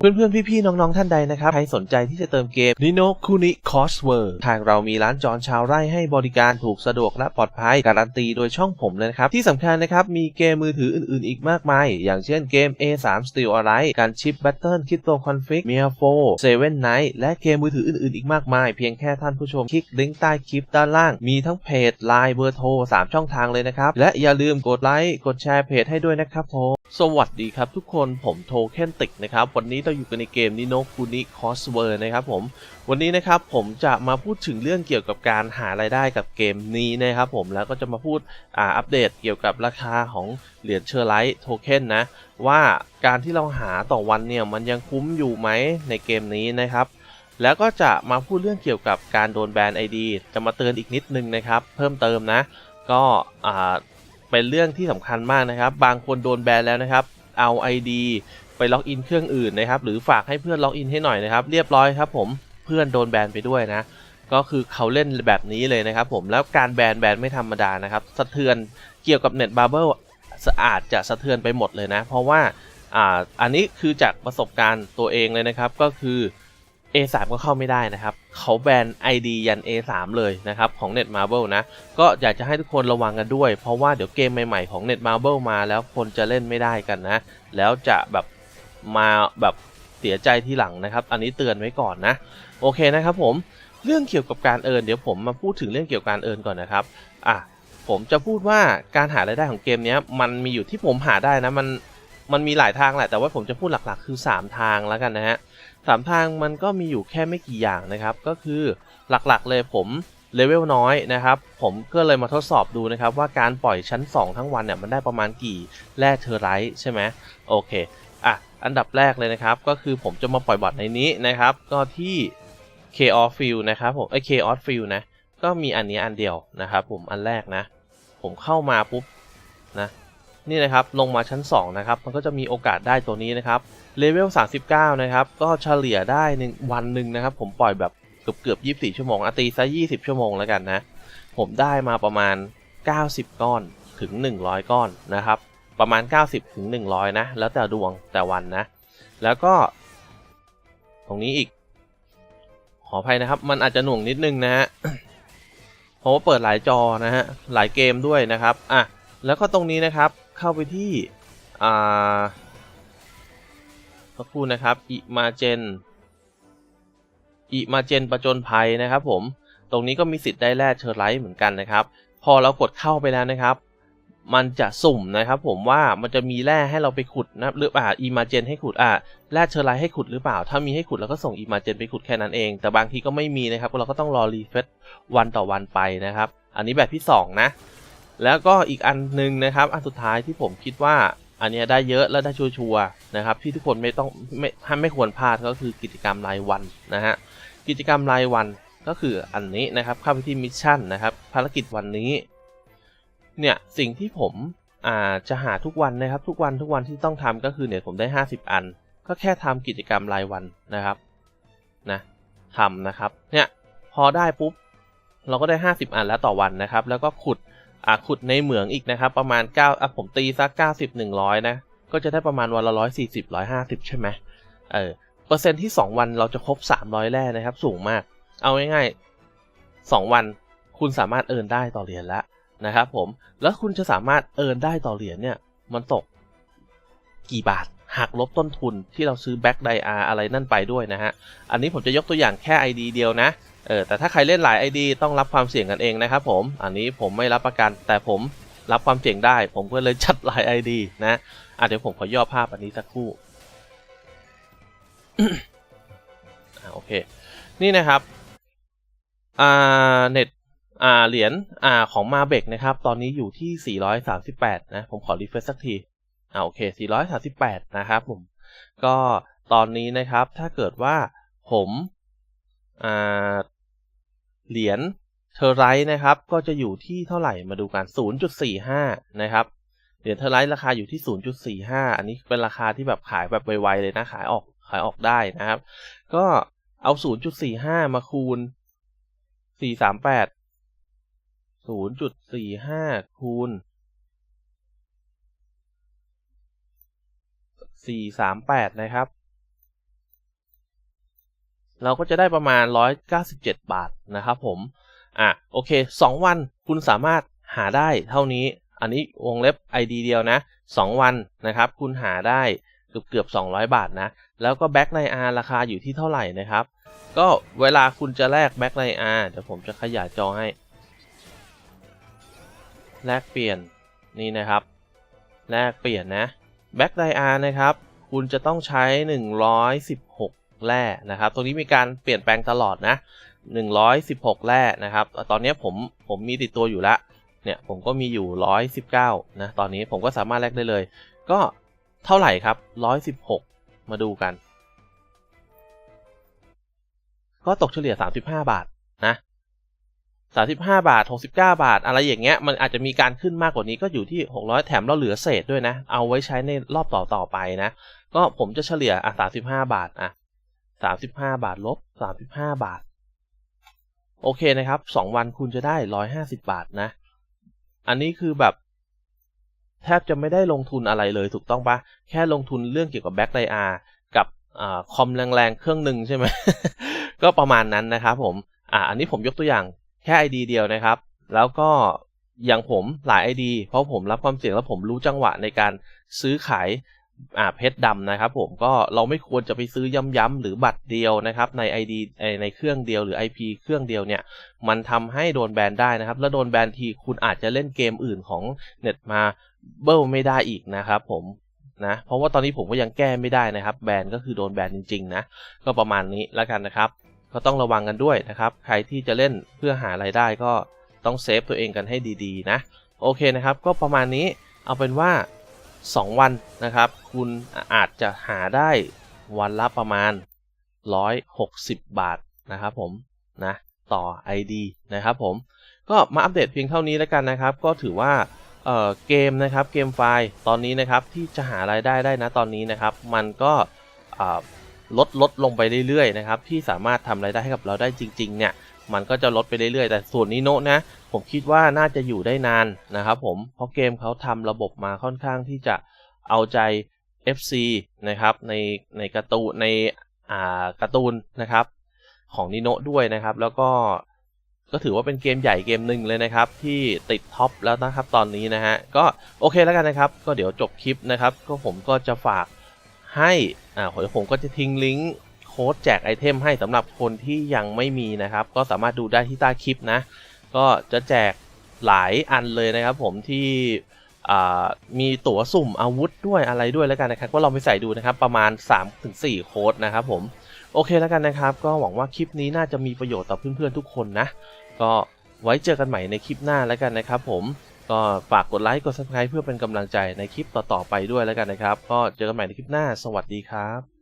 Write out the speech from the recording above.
เพื่อนๆ พี่ๆ น้องๆ ท่านใดนะครับ ใครสนใจที่จะเติมเกม Nino Kuni Coswer ทางเรามีร้านจอนชาวไร่ให้บริการถูกสะดวกและปลอดภัย การันตีโดยช่องผมเลยนะครับ ที่สำคัญนะครับ มีเกมมือถืออื่นๆ อีกมากมาย อย่างเช่นเกม A3 Steel Allied การชิป Battle Crypto Config m i a 4 Seven Night และเกมมือถืออื่นๆ อีกมากมาย เพียงแค่ท่านผู้ชมคลิกลิงก์ใต้คลิปด้านล่าง มีทั้งเพจ Line เบอร์โทร3ช่องทางเลยนะครับ และอย่าลืมกดไลค์ กดแชร์เพจให้ด้วยนะครับผม สวัสดีครับทุกคนผมโทเคนติกนะครับ วันนี้เราอยู่กันในเกมนิโนคุนิคอสเวอร์นะครับผม วันนี้นะครับผมจะมาพูดถึงเรื่องเกี่ยวกับการหารายได้กับเกมนี้นะครับผมแล้วก็จะมาพูดอ่าอัปเดตเกี่ยวกับราคาของเหรียญเชอร์ไลท์โทเค็นนะ ว่าการที่เราหาต่อวันเนี่ย มันยังคุ้มอยู่ไหมในเกมนี้นะครับ แล้วก็จะมาพูดเรื่องเกี่ยวกับการโดนแบน ID จะมาเตือนอีกนิดนึงนะครับ เพิ่มเติมนะ ก็อ่า เป็นเรื่องที่สำคัญมากนะครับ บางคนโดนแบนแล้วนะครับ เอา ID ไปล็อกอินเครื่องอื่นนะครับ หรือฝากให้เพื่อนล็อกอินให้หน่อยนะครับ เรียบร้อยครับผม เพื่อนโดนแบนไปด้วยนะ ก็คือเขาเล่นแบบนี้เลยนะครับผม แล้วการแบนแบนไม่ธรรมดานะครับ สะเทือนเกี่ยวกับเน็ตบาร์เบิลอาจจะสะเทือนไปหมดเลยนะ เพราะว่า อ่า อันนี้คือจากประสบการณ์ตัวเองเลยนะครับ ก็คือ A3 ก็เข้าไม่ได้นะครับ เขาแบน ID ยัน A3 เลยนะครับของ Netmarble นะ ก็อยากจะให้ทุกคนระวังกันด้วย เพราะว่าเดี๋ยวเกมใหม่ๆของ Netmarble มาแล้วคนจะเล่นไม่ได้กันนะ แล้วจะแบบมาแบบเสียใจทีหลังนะครับ อันนี้เตือนไว้ก่อนนะ โอเคนะครับผม เรื่องเกี่ยวกับการเอินเดี๋ยวผมมาพูดถึงเรื่องเกี่ยวกับการเอินก่อนนะครับ อะ ผมจะพูดว่าการหารายได้ของเกมนี้มันมีอยู่ที่ผมหาได้นะ มัน มันมีหลายทางแหละ แต่ว่าผมจะพูดหลักๆ คือ 3 ทางแล้วกันนะฮะ สามทางมันก็มีอยู่แค่ไม่กี่อย่างนะครับ ก็คือหลักๆเลยผมเลเวลน้อยนะครับ ผมก็เลยมาทดสอบดูนะครับ ว่าการปล่อยชั้น 2 ทั้งวันเนี่ยมันได้ประมาณกี่แร่เทอร์ไรท์ใช่ไหมโอเคอะอันดับแรกเลยนะครับ ก็คือผมจะมาปล่อยบอทในนี้นะครับ ก็ที่ Chaos Field นะครับผมไอ้ Chaos Field นะก็มีอันนี้อันเดียวนะครับ ผมอันแรกนะ ผมเข้ามาปุ๊บนะ นี่นะครับลงมาชั้น 2 นะครับ มันก็จะมีโอกาสได้ตัวนี้นะครับเลเวล 39 นะครับ ก็เฉลี่ยได้หนึ่งวันหนึ่งนะครับ ผมปล่อยแบบเกือบเกือบ24 ชั่วโมงอตีซะ20 ชั่วโมงแล้วกันนะ ผมได้มาประมาณ 90 ก้อนถึง 100 ก้อนนะครับ ประมาณ 90 ถึง 100 นะ แล้วแต่ดวงแต่วันนะ แล้วก็ ตรงนี้อีก ขออภัยนะครับ มันอาจจะหน่วงนิดนึงนะฮะเพราะว่าเปิดหลายจอนะฮะหลายเกมด้วยนะครับอะ แล้วก็ตรงนี้นะครับเข้าไปที่อ่าสักครู่นะครับอิมาเจนอิมาเจนประจนภัยนะครับ ผมตรงนี้ก็มีสิทธิ์ได้แร่เชอร์ไลท์เหมือนกันนะครับ พอเรากดเข้าไปแล้วนะครับ มันจะสุ่มนะครับผมว่ามันจะมีแร่ให้เราไปขุดนะหรืออ่าอิมาเจนให้ขุดอ่าแร่เชอร์ไลท์ให้ขุดหรือเปล่า ถ้ามีให้ขุดเราก็ส่งอิมาเจนไปขุดแค่นั้นเอง แต่บางทีก็ไม่มีนะครับเราก็ต้องรอรีเฟซวันต่อวันไปนะครับ อันนี้แบบที่สองนะ แล้วก็อีกอันหนึ่งนะครับ อันสุดท้ายที่ผมคิดว่าอันนี้ได้เยอะและได้ชัวร์นะครับ ที่ทุกคนไม่ต้องไม่ไม่ควรพลาดก็คือกิจกรรมรายวันนะฮะกิจกรรมรายวันก็คืออันนี้นะครับเข้าไปที่มิชชั่นนะครับ ภารกิจวันนี้ เนี่ยสิ่งที่ผมอ่าจะหาทุกวันนะครับ ทุกวันทุกวันที่ต้องทำก็คือเนี่ยผมได้ 50 อัน ก็แค่ทำกิจกรรมรายวันนะครับนะทำนะครับเนี่ยพอได้ปุ๊บเราก็ได้ 50 อันแล้วต่อวันนะครับ แล้วก็ขุด อ่าขุดในเหมืองอีกนะครับ ประมาณ9อะผมตีสัก90 100 นะ ก็จะได้ประมาณวันละ 140 150 ใช่ไหมเออเปอร์เซ็นต์ที่ 2 วันเราจะครบ 300 แร่นะครับ สูงมาก เอาง่ายๆ 2 วันคุณสามารถเอินได้ต่อเหรียญแล้วนะครับผม แล้วคุณจะสามารถเอินได้ต่อเหรียญเนี่ย มันตกกี่บาทหักลบต้นทุนที่เราซื้อแบ็กไดอาอะไรนั่นไปด้วยนะฮะ อันนี้ผมจะยกตัวอย่างแค่ ID เดียวนะ เออแต่ถ้าใครเล่นหลาย ID ต้องรับความเสี่ยงกันเองนะครับผม อันนี้ผมไม่รับประกัน แต่ผมรับความเสี่ยงได้ ผมก็เลยจัดหลาย ID นะอะเดี๋ยวผมขอย่อภาพอันนี้สักครู่อ่าโอเค นี่นะครับอ่าเน็ตอ่าเหรียญอ่าของมาเบกนะครับ ตอนนี้อยู่ที่ 438 นะ ผมขอรีเฟรชสักทีอ่าโอเค 438 นะครับผม ก็ตอนนี้นะครับ ถ้าเกิดว่าผม เหรียญเทอร์ไรท์นะครับ ก็จะอยู่ที่เท่าไหร่มาดูกัน 0.45 นะครับ เหรียญเทอร์ไรท์ราคาอยู่ที่ 0.45 อันนี้เป็นราคาที่แบบขายแบบไวๆเลยนะ ขายออกขายออกได้นะครับ ก็เอา 0.45 มาคูณ 438 0.45 คูณ 438 นะครับ เราก็จะได้ประมาณ 197 บาทนะครับผมอะโอเค 2 วันคุณสามารถหาได้เท่านี้ อันนี้วงเล็บ ID เดียวนะ 2 วันนะครับ คุณหาได้เกือบเกือบ200 บาทนะ แล้วก็แบ็คไนอาราคาอยู่ที่เท่าไหร่นะครับ ก็เวลาคุณจะแลกแบ็คไนอาเดี๋ยวผมจะขยายจอให้ แลกเปลี่ยนนี่นะครับ แลกเปลี่ยนนะแบ็คไนอานะครับ คุณจะต้องใช้ 116 แร่นะครับ ตรงนี้มีการเปลี่ยนแปลงตลอดนะ 116 แร่นะครับ ตอนนี้ผมผมมีติดตัวอยู่ละ เนี่ยผมก็มีอยู่ 119 นะ ตอนนี้ผมก็สามารถแลกได้เลย ก็เท่าไหร่ครับ 116 มาดูกัน ก็ตกเฉลี่ย 35 บาทนะ35 บาท 69 บาท อะไรอย่างเงี้ย มันอาจจะมีการขึ้นมากกว่านี้ก็อยู่ที่ 600 แถมเราเหลือเศษด้วยนะ เอาไว้ใช้ในรอบต่อต่อไปนะ ก็ผมจะเฉลี่ยอะ35 บาทอะ 35 บาทลบ 35 บาท โอเคนะครับ 2 วันคุณจะได้ 150 บาทนะ อันนี้คือแบบ แทบจะไม่ได้ลงทุนอะไรเลยถูกต้องปะแค่ลงทุนเรื่องเกี่ยวกับแบ็คไดอาร์กับอคอมแรงๆ เครื่องหนึ่งใช่ไหม ก็ประมาณนั้นนะครับผม อ่า อันนี้ผมยกตัวอย่างแค่ ID เดียวนะครับ แล้วก็อย่างผมหลาย ID เพราะผมรับความเสี่ยงแล้วผมรู้จังหวะในการซื้อขาย อ่าเพชรดำนะครับผมก็เราไม่ควรจะไปซื้อย้ำๆหรือบัตรเดียวนะครับใน ID เอ่อในเครื่องเดียวหรือ IP เครื่องเดียวเนี่ยมันทำให้โดนแบนได้นะครับ แล้วโดนแบนทีคุณอาจจะเล่นเกมอื่นของเน็ตมาเบิลไม่ได้อีกนะครับผมนะเพราะว่าตอนนี้ผมก็ยังแก้ไม่ได้นะครับ แบนก็คือโดนแบนจริงๆนะก็ประมาณนี้แล้วกันนะครับ ก็ต้องระวังกันด้วยนะครับ ใครที่จะเล่นเพื่อหารายได้ก็ต้องเซฟตัวเองกันให้ดีๆนะโอเคนะครับ ก็ประมาณนี้เอาเป็นว่า 2 วันนะครับ คุณอาจจะหาได้วันละประมาณ 160 บาทนะครับผมนะต่อ ID นะครับผมก็มาอัปเดตเพียงเท่านี้แล้วกันนะครับ ก็ถือว่าเอ่อเกมนะครับเกมไฟล์ตอนนี้นะครับที่จะหารายได้ได้นะตอนนี้นะครับ มันก็ลดลดลงไปเรื่อยๆนะครับที่สามารถทำรายได้ให้กับเราได้จริงๆเนี่ย มันก็จะลดไปเรื่อยๆ แต่ส่วนนี้โนะนะ ผมคิดว่าน่าจะอยู่ได้นานนะครับผม เพราะเกมเขาทำระบบมาค่อนข้างที่จะเอาใจ FC นะครับในในการ์ตูนในอ่าการ์ตูนนะครับ ของนิโนะด้วยนะครับ แล้วก็ก็ถือว่าเป็นเกมใหญ่เกมหนึ่งเลยนะครับ ที่ติดท็อปแล้วนะครับตอนนี้นะฮะก็โอเคแล้วกันนะครับ ก็เดี๋ยวจบคลิปนะครับ ก็ผมก็จะฝากให้อ่าผมก็จะทิ้งลิงก์ ค้ดแจกไอเทมให้สำหรับคนที่ยังไม่มีนะครับ ก็สามารถดูได้ที่ใต้คลิปนะ ก็จะแจกหลายอันเลยนะครับผมที่มีตั๋วสุ่มอาวุธด้วยอะไรด้วยแล้วกันนะครับก็ลองไปใส่ดูนะครับประมาณ 3-4 โค้ดนะครับผมโอเคแล้วกันนะครับ ก็หวังว่าคลิปนี้น่าจะมีประโยชน์ต่อเพื่อนๆทุกคนนะ ก็ไว้เจอกันใหม่ในคลิปหน้าแล้วกันนะครับผมก็ฝากกดไลค์กด subscribe เพื่อเป็นกำลังใจในคลิปต่อๆไปด้วยแล้วกันนะครับ ก็เจอกันใหม่ในคลิปหน้า สวัสดีครับ